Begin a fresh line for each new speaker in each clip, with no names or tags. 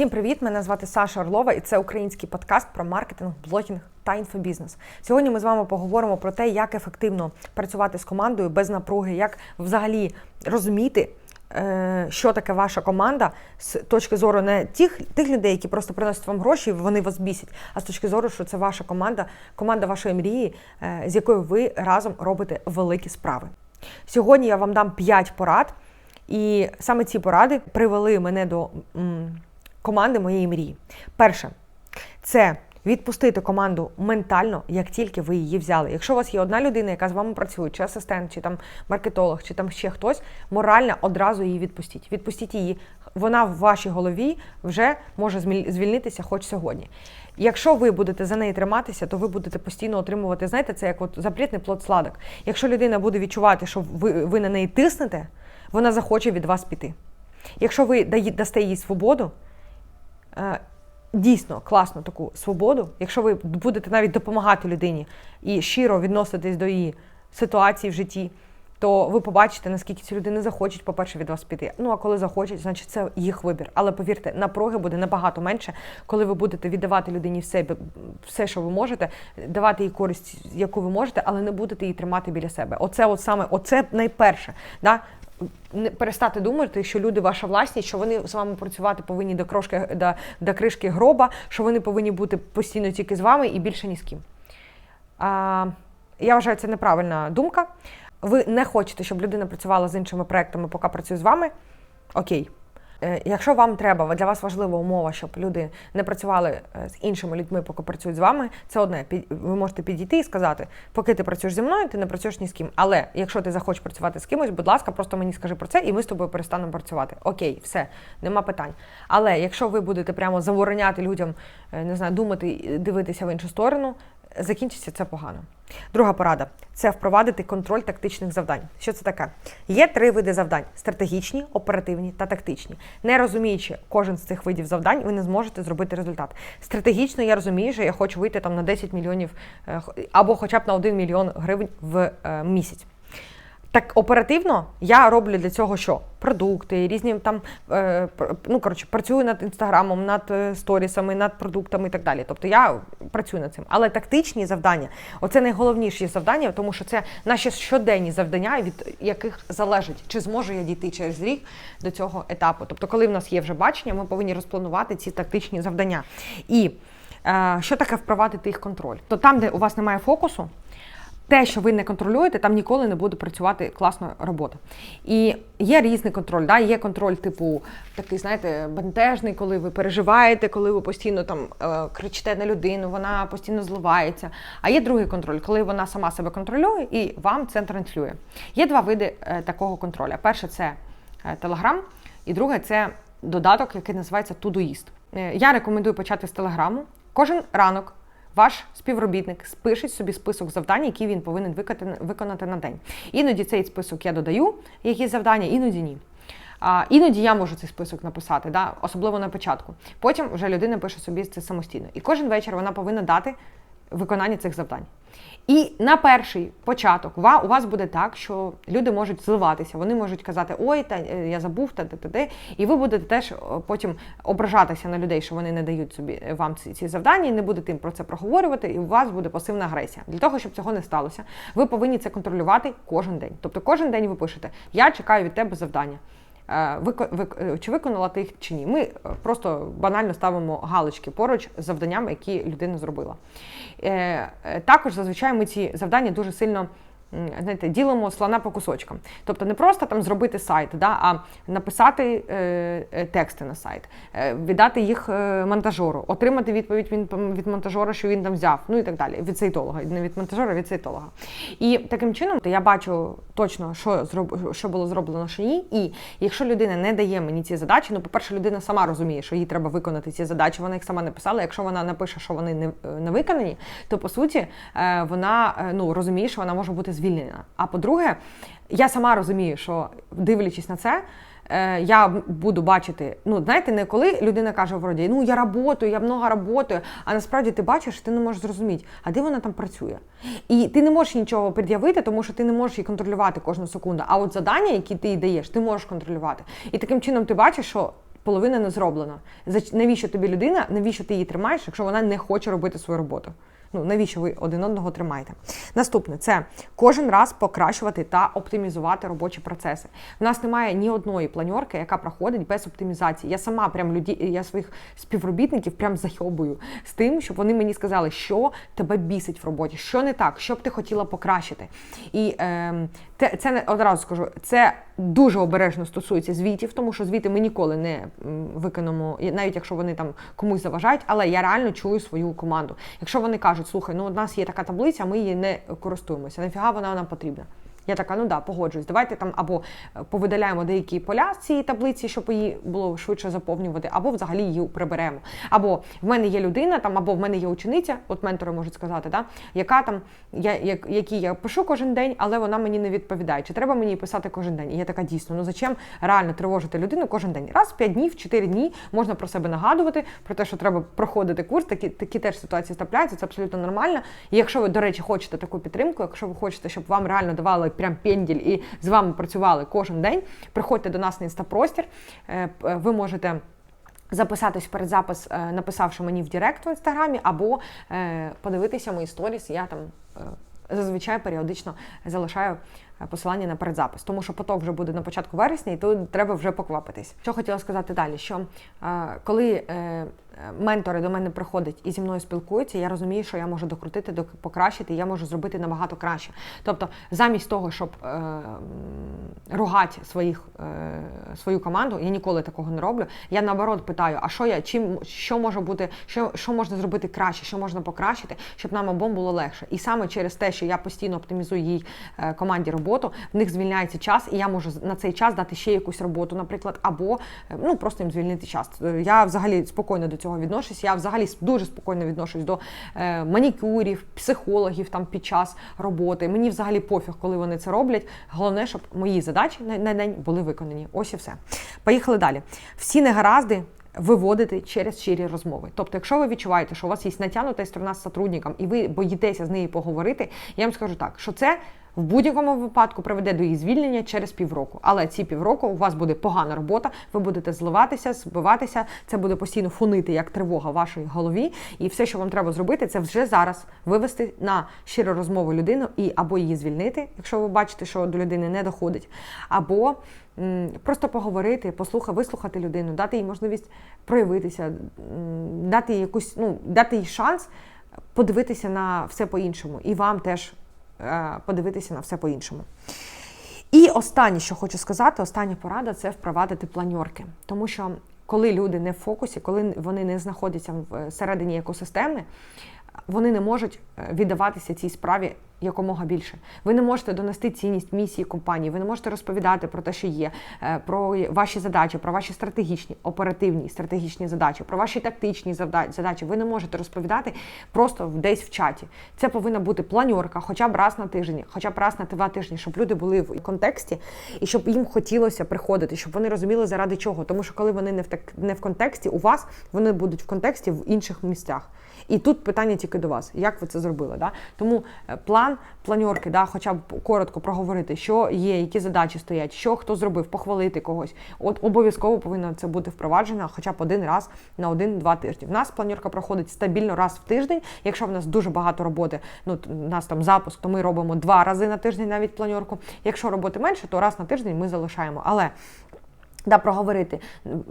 Всім привіт! Мене звати Саша Орлова, і це український подкаст про маркетинг, блогінг та інфобізнес. Сьогодні ми з вами поговоримо про те, як ефективно працювати з командою без напруги, як взагалі розуміти. е, Що таке ваша команда з точки зору не тих, тих людей, які просто приносять вам гроші, і вони вас бісять, а з точки зору, що це ваша команда, команда вашої мрії, е, з якою ви разом робите великі справи. Сьогодні я вам дам 5 порад, і саме ці поради привели мене до команди моєї мрії. Перше, це відпустити команду ментально, як тільки ви її взяли. Якщо у вас є одна людина, яка з вами працює, чи асистент, чи там маркетолог, чи там ще хтось, морально одразу її відпустіть. Відпустіть її. Вона в вашій голові вже може звільнитися хоч сьогодні. Якщо ви будете за неї триматися, то ви будете постійно отримувати, знаєте, це як от запретний плод сладок. Якщо людина буде відчувати, що ви, ви на неї тиснете, вона захоче від вас піти. Якщо ви дасте їй свободу, дійсно класну таку свободу, якщо ви будете навіть допомагати людині і щиро відноситись до її ситуації в житті, то ви побачите, наскільки ці людини захочуть, по-перше, від вас піти. Ну а коли захочуть, значить це їх вибір. Але повірте, напруги буде набагато менше, коли ви будете віддавати людині все, все, що ви можете, давати їй користь, яку ви можете, але не будете її тримати біля себе. Оце, от саме, оце найперше. Да? Перестати думати, що люди ваша власність, що вони з вами працювати повинні до крошки до, до кришки гроба, що вони повинні бути постійно тільки з вами і більше ні з ким. А, я вважаю, це неправильна думка. Ви не хочете, щоб людина працювала з іншими проектами, поки працює з вами. Окей. Е, Якщо вам треба, для вас важлива умова, щоб люди не працювали е, з іншими людьми, поки працюють з вами, це одне. Ви можете підійти і сказати, поки ти працюєш зі мною, ти не працюєш ні з ким. Але якщо ти захочеш працювати з кимось, будь ласка, просто мені скажи про це, і ми з тобою перестанемо працювати. Окей, все, нема питань. Але якщо ви будете прямо забороняти людям, е, не знаю, думати, дивитися в іншу сторону, закінчиться це погано. Друга порада це впровадити контроль тактичних завдань. Що це таке? Є три види завдань: стратегічні, оперативні та тактичні. Не розуміючи кожен з цих видів завдань, ви не зможете зробити результат. Стратегічно я розумію, що я хочу вийти там на 10 мільйонів е, або хоча б на 1 мільйон гривень в е, місяць. Так оперативно я роблю для цього що? Продукти, різні там е, ну коротше, працюю над інстаграмом, над е, сторісами, над продуктами і так далі. Тобто я працюю над цим. Але тактичні завдання, оце найголовніші завдання, тому що це наші щоденні завдання, від яких залежить, чи зможу я дійти через рік до цього етапу. Тобто, коли в нас є вже бачення, ми повинні розпланувати ці тактичні завдання. І е, що таке впровадити їх контроль? То там, де у вас немає фокусу, те, що ви не контролюєте, там ніколи не буде працювати класна робота. І є різний контроль. Да? Є контроль, типу, такий, знаєте, бентежний, коли ви переживаєте, коли ви постійно там е, кричите на людину, вона постійно зливається. А є другий контроль, коли вона сама себе контролює і вам це транслює. Є два види е, такого контролю. Перше це Telegram, і друге це додаток, який називається Todoist. Е, Я рекомендую почати з Телеграму. Кожен ранок ваш співробітник спишить собі список завдань, які він повинен виконати, на день. Іноді цей список я додаю, які завдання, іноді ні. А, іноді я можу цей список написати, да? особливо на початку. Потім вже людина пише собі це самостійно. І кожен вечір вона повинна дати виконання цих завдань. І на перший початок у вас буде так, що люди можуть зливатися, вони можуть казати, ой, та е, я забув, та та та та і ви будете теж потім ображатися на людей, що вони не дають собі е, вам ці, ці завдання, і не будете їм про це проговорювати, і у вас буде пасивна агресія. Для того, щоб цього не сталося, ви повинні це контролювати кожен день. Тобто кожен день ви пишете: Я чекаю від тебе завдання. Е, е, Чи виконала ти їх чи ні? Ми е, просто банально ставимо галочки поруч з завданнями, які людина зробила. Також зазвичай ми ці завдання дуже сильно. Знаєте, ділимо слона по кусочкам. Тобто не просто там зробити сайт, да, а написати е, е, тексти на сайт, е, віддати їх е, монтажеру, отримати відповідь від, від монтажера, що він там взяв, ну і так далі. Від сайтолога, не від монтажера, від сайтолога. І таким чином я бачу точно, що зроб, що було зроблено, що ні. І якщо людина не дає мені ці задачі, ну, по-перше, людина сама розуміє, що їй треба виконати ці задачі, вона їх сама написала. Якщо вона напише, що вони не, е, не виконані, то по суті е, вона ну, розуміє, що вона може бути звільнена. А по-друге, я сама розумію, що дивлячись на це. е, Я буду бачити, ну знаєте, не коли людина каже вроді, ну я работаю, я много работаю, а насправді ти бачиш, ти не можеш зрозуміти, а де вона там працює. І ти не можеш нічого пред'явити, тому що ти не можеш її контролювати кожну секунду. А от завдання, які ти їй даєш, ти можеш контролювати. І таким чином ти бачиш, що половина не зроблена. Навіщо тобі людина, навіщо ти її тримаєш, якщо вона не хоче робити свою роботу? Ну, навіщо ви один одного тримаєте? Наступне це кожен раз покращувати та оптимізувати робочі процеси. У нас немає ні одної планьорки, яка проходить без оптимізації. Я сама прям люди, я своїх співробітників прям захьобую з тим, щоб вони мені сказали, що тебе бісить в роботі, що не так, що б ти хотіла покращити. І е, це не одразу скажу, це дуже обережно стосується звітів, тому що звіти ми ніколи не викинемо, навіть якщо вони там комусь заважають, але я реально чую свою команду. Якщо вони кажуть, слухай, ну у нас є така таблиця, ми її не користуємося. Нафіга вона нам потрібна? Я така, ну да, погоджуюсь. Давайте там або е, повидаляємо деякі поля з цієї таблиці, щоб її було швидше заповнювати, або взагалі її приберемо. Або в мене є людина, там, або в мене є учениця, от ментори можуть сказати, да, яка там, я, як, якій я пишу кожен день, але вона мені не відповідає. Чи треба мені писати кожен день? І я така дійсно, ну зачем реально тривожити людину кожен день? Раз в 5 днів, 4 дні можна про себе нагадувати, про те, що треба проходити курс. Такі, такі теж ситуації трапляються, це абсолютно нормально. І якщо ви, до речі, хочете таку підтримку, якщо ви хочете, щоб вам реально давали прям пенділь і з вами працювали кожен день, приходьте до нас на інстапростір. Е, Ви можете. Записатись перед запис, е, написавши мені в Директ в інстаграмі, або е, подивитися мої сторіс. Я там е, зазвичай періодично залишаю е, посилання на передзапис, тому що поток вже буде на початку вересня, і тут треба вже поквапитись. Що хотіла сказати далі? Що е, коли е, ментори до мене приходять і зі мною спілкуються, я розумію, що я можу докрутити, док- покращити, і я можу зробити набагато краще. Тобто, замість того, щоб е, ругати своїх, е, свою команду, я ніколи такого не роблю. Я наоборот питаю, а що я чим що може бути, що, що можна зробити краще, що можна покращити, щоб нам обом було легше. І саме через те, що я постійно оптимізую їй е, команді роботу, в них звільняється час, і я можу на цей час дати ще якусь роботу, наприклад, або е, ну просто їм звільнити час. Е, Я взагалі спокійно до цього відношусь. Я взагалі дуже спокійно відношусь до е, манікюрів, психологів там під час роботи. Мені взагалі пофіг, коли вони це роблять. Головне, щоб мої задачі на, на день були виконані. Ось і все. Поїхали далі. Всі негаразди. Виводити через щирі розмови. Тобто, якщо ви відчуваєте, що у вас є натягнута сторона з сотрудником, і ви боїтеся з нею поговорити, я вам скажу так, що це в будь-якому випадку приведе до її звільнення через півроку. Але ці півроку у вас буде погана робота, ви будете зливатися, збиватися. Це буде постійно фонити як тривога в вашій голові. І все, що вам треба зробити, це вже зараз вивести на щиру розмову людину і або її звільнити, якщо ви бачите, що до людини не доходить, або м, просто поговорити, послухати, вислухати людину, дати їй можливість проявитися, дати їй якусь, ну, дати їй шанс подивитися на все по-іншому. І вам теж подивитися на все по-іншому. І останнє, що хочу сказати, остання порада це впровадити планьорки. Тому що коли люди не в фокусі, коли вони не знаходяться всередині екосистеми, вони не можуть е, віддаватися цій справі якомога більше. Ви не можете донести цінність місії компанії, ви не можете розповідати про те, що є, е, про ваші задачі, про ваші стратегічні, оперативні стратегічні задачі, про ваші тактичні задачі. Ви не можете розповідати просто десь в чаті. Це повинна бути планьорка, хоча б раз на тиждень, хоча б раз на два тижні, щоб люди були в контексті і щоб їм хотілося приходити, щоб вони розуміли заради чого. Тому що коли вони не в так не в контексті, у вас вони будуть в контексті в інших місцях. І тут питання тільки до вас, як ви це зробили. Да? Тому е, план планьорки, да, хоча б коротко проговорити, що є, які задачі стоять, що хто зробив, похвалити когось. От обов'язково повинно це бути впроваджено хоча б один раз на один-два тижні. В нас планірка проходить стабільно раз в тиждень. Якщо в нас дуже багато роботи, ну у нас там запуск, то ми робимо два рази на тиждень навіть планірку. Якщо роботи менше, то раз на тиждень ми залишаємо. Але Да, проговорити,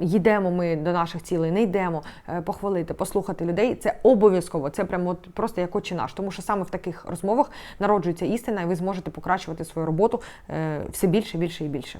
йдемо ми до наших цілей, не йдемо, е, похвалити, послухати людей. Це обов'язково, це прямо от просто як очі наш. Тому що саме в таких розмовах народжується істина, і ви зможете покращувати свою роботу е, все більше, більше і більше.